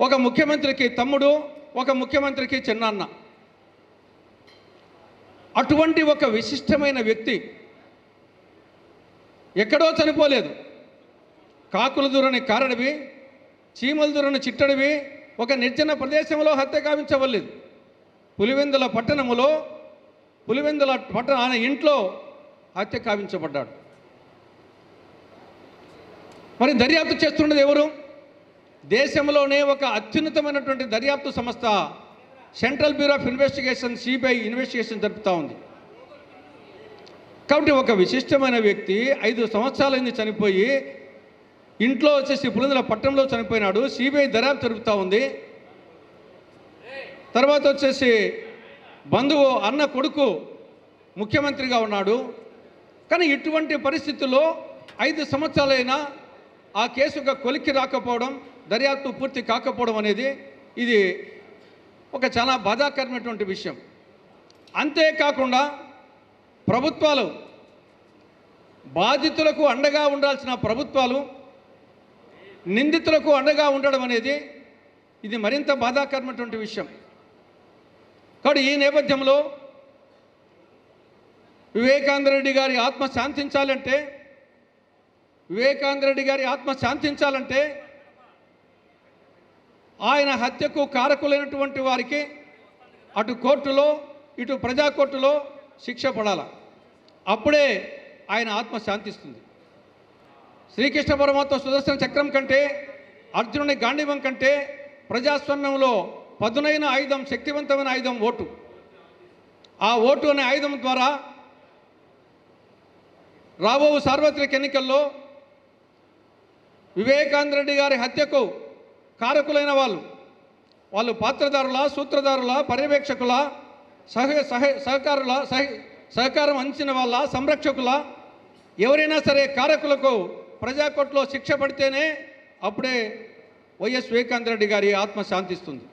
ఒక ముఖ్యమంత్రికి తమ్ముడు ఒక ముఖ్యమంత్రికి చిన్నాన్న. అటువంటి ఒక విశిష్టమైన వ్యక్తి ఎక్కడో చనిపోలేదు. కాకుల దూరని కారడివి చీమల దూరని చిట్టడివి ఒక నిర్జన ప్రదేశంలో హత్య కావించవలేదు పులివెందుల పట్టణములో పులివెందుల పట్టణ ఆయన ఇంట్లో హత్య కావించబడ్డాడు మరి దర్యాప్తు చేస్తుండేది ఎవరు? దేశంలోనే ఒక అత్యున్నతమైనటువంటి దర్యాప్తు సంస్థ central bureau of investigation CBI investigation జరుపుతూ ఉంది. కాబట్టి ఒక విశిష్టమైన వ్యక్తి ఐదు సంవత్సరాలైంది చనిపోయి ఇంట్లో వచ్చేసి పులిందుల పట్టణంలో చనిపోయినాడు సిబిఐ దర్యాప్తు జరుపుతూ ఉంది. తర్వాత వచ్చేసి బంధువు అన్న కొడుకు ముఖ్యమంత్రిగా ఉన్నాడు. కానీ ఇటువంటి పరిస్థితుల్లో ఐదు సంవత్సరాలైనా ఆ కేసు ఒక కొలిక్కి రాకపోవడం దర్యాప్తు పూర్తి కాకపోవడం అనేది ఇది ఒక చాలా బాధాకరమైనటువంటి విషయం. అంతేకాకుండా ప్రభుత్వాలు బాధితులకు అండగా ఉండాల్సిన ప్రభుత్వాలు నిందితులకు అండగా ఉండడం అనేది ఇది మరింత బాధాకరమైనటువంటి విషయం. కాబట్టి ఈ నేపథ్యంలో వివేకాందరెడ్డి గారి ఆత్మ శాంతించాలంటే వివేకానంద రెడ్డి గారి ఆత్మ శాంతించాలంటే ఆయన హత్యకు కారకులైనటువంటి వారికి అటు కోర్టులో ఇటు ప్రజా కోర్టులో శిక్ష పడాల. అప్పుడే ఆయన ఆత్మ శాంతిస్తుంది. శ్రీకృష్ణ పరమాత్మ సుదర్శన చక్రం కంటే అర్జునుని గాంధీవం కంటే ప్రజాస్వామ్యంలో పదునైన ఆయుధం శక్తివంతమైన ఆయుధం ఓటు. ఆ ఓటు అనే ఆయుధం ద్వారా రాబో సార్వత్రిక ఎన్నికల్లో వివేకానంద రెడ్డి గారి హత్యకు కారకులైన వాళ్ళు. వాళ్ళు పాత్రదారుల సూత్రధారుల పర్యవేక్షకుల సహ సహ సహకారుల సహ సహకారం అందించిన వాళ్ళ సంరక్షకుల? ఎవరైనా సరే కారకులకు ప్రజాకోట్లో శిక్ష పడితేనే అప్పుడే వైఎస్ వివేకానంద రెడ్డి గారి ఆత్మ శాంతిస్తుంది.